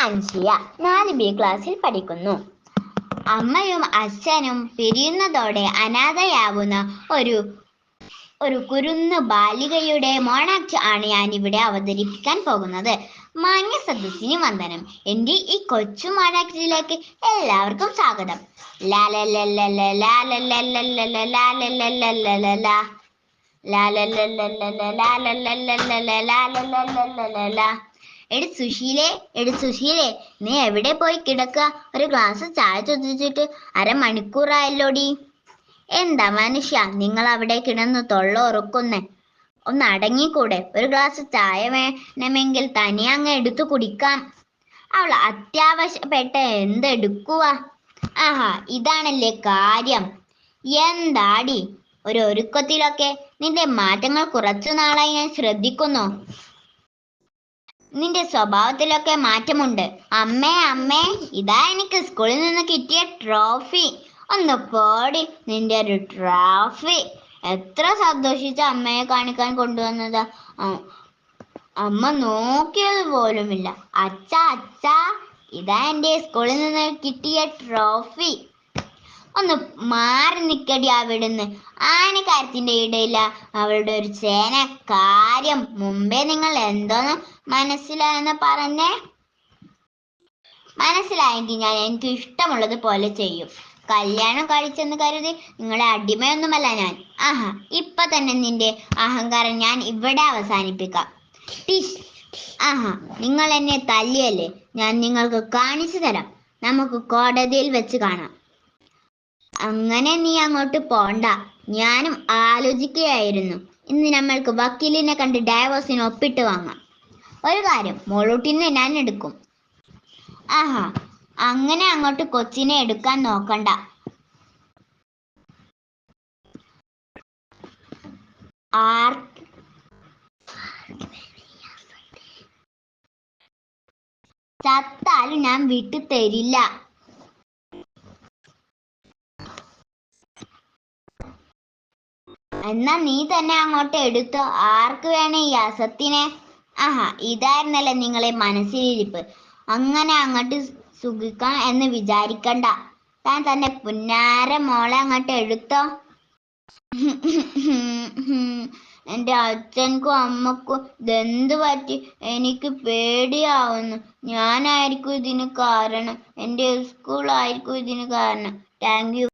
അൻഷിയ നാല് ബി ക്ലാസ്സിൽ പഠിക്കുന്നു അമ്മയും അച്ഛനും പിരിയുന്നതോടെ അനാഥയാവുന്ന ഒരു ഒരു കുരുന്നു ബാലികയുടെ മോണാക്ട് ആണ് ഞാൻ ഇവിടെ അവതരിപ്പിക്കാൻ പോകുന്നത് മാന്യ സദസ്സിന് വന്ദനം എന്റെ ഈ കൊച്ചു മോണാക്ടിലേക്ക് എല്ലാവർക്കും സ്വാഗതം ലാലല്ലല്ലല്ല എടി സുശീലേ എടി സുശീലേ നീ എവിടെ പോയി കിടക്കുക ഒരു ഗ്ലാസ് ചായ ചോദിച്ചിട്ട് അരമണിക്കൂറായല്ലോടി. എന്താ മനുഷ്യ നിങ്ങൾ അവിടെ കിടന്ന് തൊള്ള ഉറക്കുന്നേ ഒന്ന് അടങ്ങിക്കൂടെ ഒരു ഗ്ലാസ് ചായ വേണമെങ്കിൽ തനിയെ അങ്ങ് എടുത്തു കുടിക്കാം. അവൾ അത്യാവശ്യപ്പെട്ട എന്തെടുക്കുക ആഹാ ഇതാണല്ലേ കാര്യം. എന്താടി? ഒരു ഒരുക്കത്തിലൊക്കെ നിന്റെ മാറ്റങ്ങൾ കുറച്ചു നാളായി ഞാൻ ശ്രദ്ധിക്കുന്നു. നിന്റെ സ്വഭാവത്തിലൊക്കെ മാറ്റമുണ്ട്. അമ്മേ അമ്മേ ഇതാ എനിക്ക് സ്കൂളിൽ നിന്ന് കിട്ടിയ ട്രോഫി. ഒന്ന് പോടി നിന്റെ ഒരു ട്രോഫി. എത്ര സന്തോഷിച്ച അമ്മയെ കാണിക്കാൻ കൊണ്ടുവന്നതാ. അമ്മ നോക്കിയത് പോലുമില്ല. അച്ഛ അച്ഛ ഇതാ എന്റെ സ്കൂളിൽ നിന്ന് കിട്ടിയ ട്രോഫി. ഒന്ന് മാറി നിക്കടി അവിടുന്ന്. ആനക്കാര്യത്തിന്റെ ഇടയില അവളുടെ ഒരു ചേന. കാര്യം മുമ്പേ നിങ്ങൾ എന്തോന്ന് മനസ്സിലായെന്ന് പറഞ്ഞേ? മനസ്സിലായെങ്കിൽ ഞാൻ എനിക്ക് ഇഷ്ടമുള്ളത് പോലെ ചെയ്യും. കല്യാണം കഴിച്ചെന്ന് കരുതി നിങ്ങളെ അടിമയൊന്നുമല്ല ഞാൻ. ആഹാ ഇപ്പൊ തന്നെ നിന്റെ അഹങ്കാരം ഞാൻ ഇവിടെ അവസാനിപ്പിക്കാം. ആഹാ നിങ്ങൾ എന്നെ തല്ലിയല്ലേ? ഞാൻ നിങ്ങൾക്ക് കാണിച്ചു തരാം. നമുക്ക് കോടതിയിൽ വെച്ച് കാണാം. അങ്ങനെ നീ അങ്ങോട്ട് പോണ്ട. ഞാനും ആലോചിക്കുകയായിരുന്നു. ഇന്ന് നമ്മൾക്ക് വക്കീലിനെ കണ്ട് ഡൈവോഴ്സിന് ഒപ്പിട്ട് വാങ്ങാം. ഒരു കാര്യം മോളൂട്ടിനെ ഞാൻ എടുക്കും. ആഹാ അങ്ങനെ അങ്ങോട്ട് കൊച്ചിനെ എടുക്കാൻ നോക്കണ്ട. ആർ ചത്താലും ഞാൻ വിട്ടു തരില്ല എന്നാ നീ തന്നെ അങ്ങോട്ട് എടുത്തോ. ആർക്ക് വേണേ ഈ അസത്തിനെ? ആഹാ ഇതായിരുന്നല്ലേ നിങ്ങളെ മനസ്സിലിരിപ്പ്. അങ്ങനെ അങ്ങോട്ട് സുഖിക്കാം എന്ന് വിചാരിക്കണ്ട. താൻ തന്നെ പുന്നാര മോളെ അങ്ങോട്ട് എടുത്തോ. എന്റെ അച്ഛൻക്കും അമ്മക്കും ഇതെന്ത് പറ്റി? എനിക്ക് പേടിയാവുന്നു. ഞാനായിരിക്കും ഇതിന് കാരണം. എന്റെ സ്കൂളായിരിക്കും ഇതിന് കാരണം. Thank you.